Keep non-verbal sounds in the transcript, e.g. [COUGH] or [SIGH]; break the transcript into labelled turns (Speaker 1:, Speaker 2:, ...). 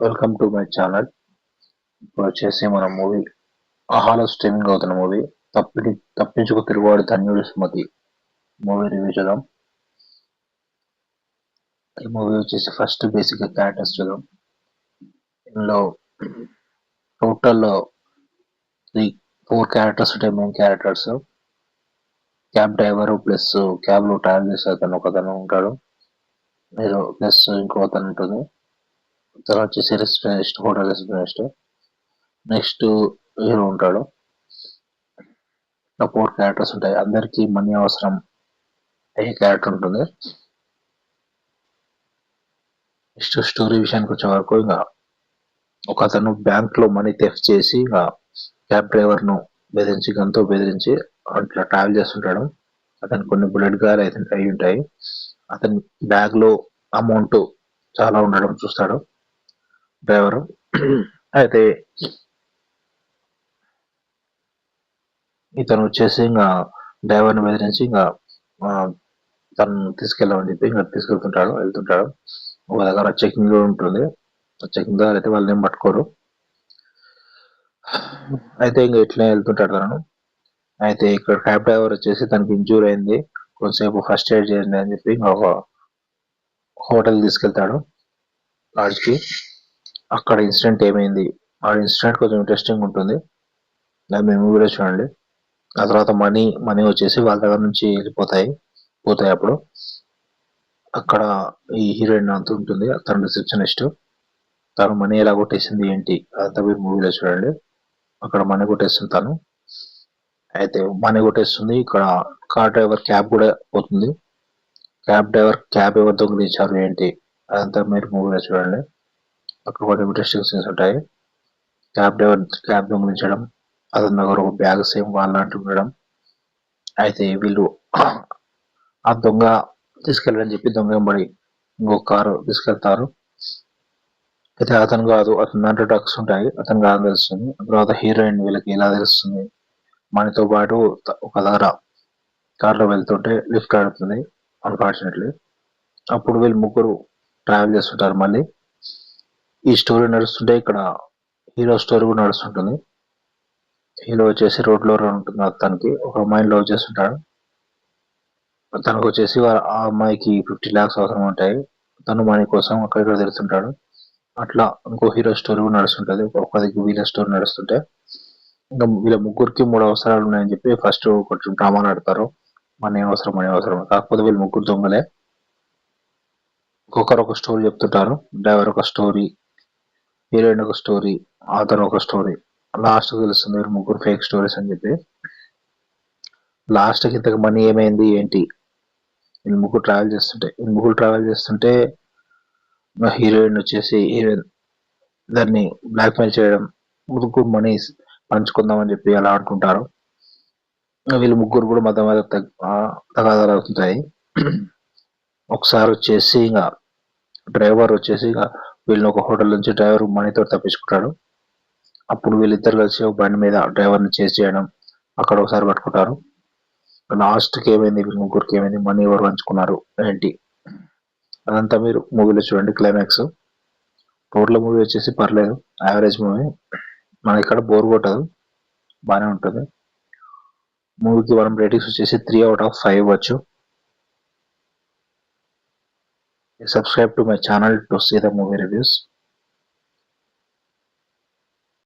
Speaker 1: Welcome to my channel ఇప్పుడు వచ్చేసి మన మూవీ ఆహాలో స్ట్రీమింగ్ అవుతున్న మూవీ. తప్పిడి తప్పించుకు తిరుగువాడు ధన్యుడు సుమతి. మూవీ రివ్యూ చూద్దాం. ఈ మూవీ వచ్చేసి ఫస్ట్ బేసిక్ క్యారెక్టర్స్ చూద్దాం. ఇందులో టోటల్ త్రీ ఫోర్ క్యారెక్టర్స్ ఉంటాయి main characters cab driver plus క్యాబ్లో travel చేసే అతను ఒక అతను ఉంటాడు. మీరు ప్లస్ ఇంకో అతను ఉంటుంది. తర్వాత వచ్చేసి receptionist hotel receptionist next hero ఉంటాడు. ఫోర్ క్యారెక్టర్స్ ఉంటాయి. అందరికీ మనీ అవసరం అయ్యే క్యారెక్టర్ ఉంటుంది. నెక్స్ట్ స్టోరీ విషయానికి వచ్చే వరకు ఇంకా ఒక అతను బ్యాంక్లో మనీ తెఫ్ చేసి ఇంకా క్యాబ్ డ్రైవర్ను బెదిరించి గంతో బెదిరించి అట్లా ట్రావెల్ చేస్తుంటాడు. అతను కొన్ని బుల్లెట్ గారు అయితే అయి ఉంటాయి. అతని బ్యాగ్లో అమౌంట్ చాలా ఉండడం చూస్తాడు. డ్రైవరు అయితే [CLEARS THROAT] ఇతను వచ్చేసి ఇంకా డ్రైవర్ని బెదిరించి ఇంకా తను తీసుకెళ్ళమని చెప్పి ఇంకా తీసుకెళ్తుంటాడు వెళ్తుంటాడు. ఒక దగ్గర చెకింగ్ ఉంటుంది. చెకింగ్ దగ్గర అయితే వాళ్ళని ఏం పట్టుకోరు. అయితే ఇంకా ఇట్లా వెళ్తుంటాడు తను. అయితే ఇక్కడ క్యాబ్ డ్రైవర్ వచ్చేసి తనకి ఇంజూర్ అయింది. కొంతసేపు ఫస్ట్ ఎయిడ్ చేయండి అని చెప్పి ఇంకా ఒక హోటల్ తీసుకెళ్తాడు. లాడ్జ్కి అక్కడ ఇన్సిడెంట్ ఏమైంది? ఆ ఇన్సిడెంట్ కొంచెం ఇంట్రెస్టింగ్ ఉంటుంది. దాని మేము కూడా చూడండి. ఆ తర్వాత మనీ మనీ వచ్చేసి వాళ్ళ దగ్గర నుంచి వెళ్ళిపోతాయి. పోతాయి అప్పుడు. అక్కడ ఈ హీరోయిన్ అంత ఉంటుంది. తన రిసెప్షనిస్ట్ తను మనీ ఎలా కొట్టేసింది ఏంటి? అదంతా మీరు మూవీలో చూడండి. అక్కడ మనీ కొట్టేస్తుంది తను. అయితే మనీ కొట్టేస్తుంది. ఇక్కడ కార్ డ్రైవర్ క్యాబ్ కూడా పోతుంది. క్యాబ్ డ్రైవర్ క్యాబ్ ఎవరు దొంగిలించారు ఏంటి? అదంతా మీరు మూవీలో చూడండి. అక్కడ కూడా ఇంట్రెస్టింగ్ సీన్స్ ఉంటాయి. క్యాబ్ డ్రైవర్ క్యాబ్ దొంగిలించడం అతని దగ్గర ఒక బ్యాగ్ సేమ్ వాళ్ళంటూ ఉండడం. అయితే వీళ్ళు ఆ దొంగ తీసుకెళ్ళని చెప్పి దొంగ వెంబడి ఇంకో కారు తీసుకెళ్తారు. అయితే అతను కాదు అతని దాంట్లో డ్రగ్స్ ఉంటాయి. అతను కాదు తెలుస్తుంది. ఆ తర్వాత హీరోయిన్ వీళ్ళకి ఎలా తెలుస్తుంది? మనతో పాటు ఒక దగ్గర కార్లో వెళ్తుంటే లిఫ్ట్ ఆడుతుంది అన్ఫార్చునేట్లీ అప్పుడు వీళ్ళు ముగ్గురు ట్రావెల్ చేస్తుంటారు మళ్ళీ. ఈ స్టోరీ నడుస్తుంటే ఇక్కడ హీరో స్టోరీ కూడా నడుస్తుంటుంది. హీరో వచ్చేసి రోడ్లో ఉంటుంది అతనికి. ఒక అమ్మాయిని లవ్ చేస్తుంటాడు. తనకు వచ్చేసి ఆ అమ్మాయికి ఫిఫ్టీ లాక్స్ అవసరం ఉంటాయి. తను మనీ కోసం అక్కడిక్కడ తిరుగుతుంటాడు. అట్లా ఇంకో హీరో స్టోరీ కూడా నడుస్తుంటుంది. ఒక వీళ్ళ స్టోరీ నడుస్తుంటే. ఇంకా వీళ్ళ ముగ్గురికి మూడు అవసరాలు ఉన్నాయని చెప్పి ఫస్ట్ కొంచెం డ్రామాలు ఆడతారు మనీ అవసరం మనీ అవసరం. కాకపోతే వీళ్ళు ముగ్గురు దొంగలే. ఒక్కొక్కరు ఒక స్టోరీ చెప్తుంటారు. డ్రైవర్ ఒక స్టోరీ హీరోయిన్ ఒక స్టోరీ ఆథర్ ఒక స్టోరీ. లాస్ట్ తెలుస్తుంది వీళ్ళు ముగ్గురు ఫేక్ స్టోరీస్ అని చెప్పి. లాస్ట్కి ఇంతకు మనీ ఏమైంది ఏంటి? వీళ్ళు ముగ్గురు ట్రావెల్ చేస్తుంటే వీళ్ళు ముగ్గురు ట్రావెల్ చేస్తుంటే హీరోయిన్ వచ్చేసి హీరోయిన్ దాన్ని బ్లాక్ మెయిల్ చేయడం ముగ్గురు మనీ పంచుకుందామని చెప్పి అలా ఆడుకుంటారు వీళ్ళు ముగ్గురు కూడా మతం మధ్య తగాదాలు అవుతుంటాయి. ఒకసారి వచ్చేసి ఇంకా డ్రైవర్ వచ్చేసి ఇంకా వీళ్ళని ఒక హోటల్ నుంచి డ్రైవర్ మనీతో తప్పించుకుంటాడు. అప్పుడు వీళ్ళిద్దరు కలిసి ఒక బండి మీద డ్రైవర్ని చేసి చేయడం అక్కడ ఒకసారి పట్టుకుంటారు. లాస్ట్కి ఏమైంది? వీళ్ళ ముగ్గురికి ఏమైంది? మనీ ఎవరు పంచుకున్నారు? ఏంటి? అదంతా మీరు మూవీలో చూడండి క్లైమాక్స్ టోటల్ మూవీ వచ్చేసి పర్లేదు. యావరేజ్ మూవీ మన ఇక్కడ బోర్ కొట్టదు. బాగానే ఉంటుంది. మూవీకి మనం రేటింగ్స్ వచ్చేసి త్రీ అవుట్ ఆఫ్ ఫైవ్ ఇవ్వచ్చు. Subscribe to my channel to see the movie reviews.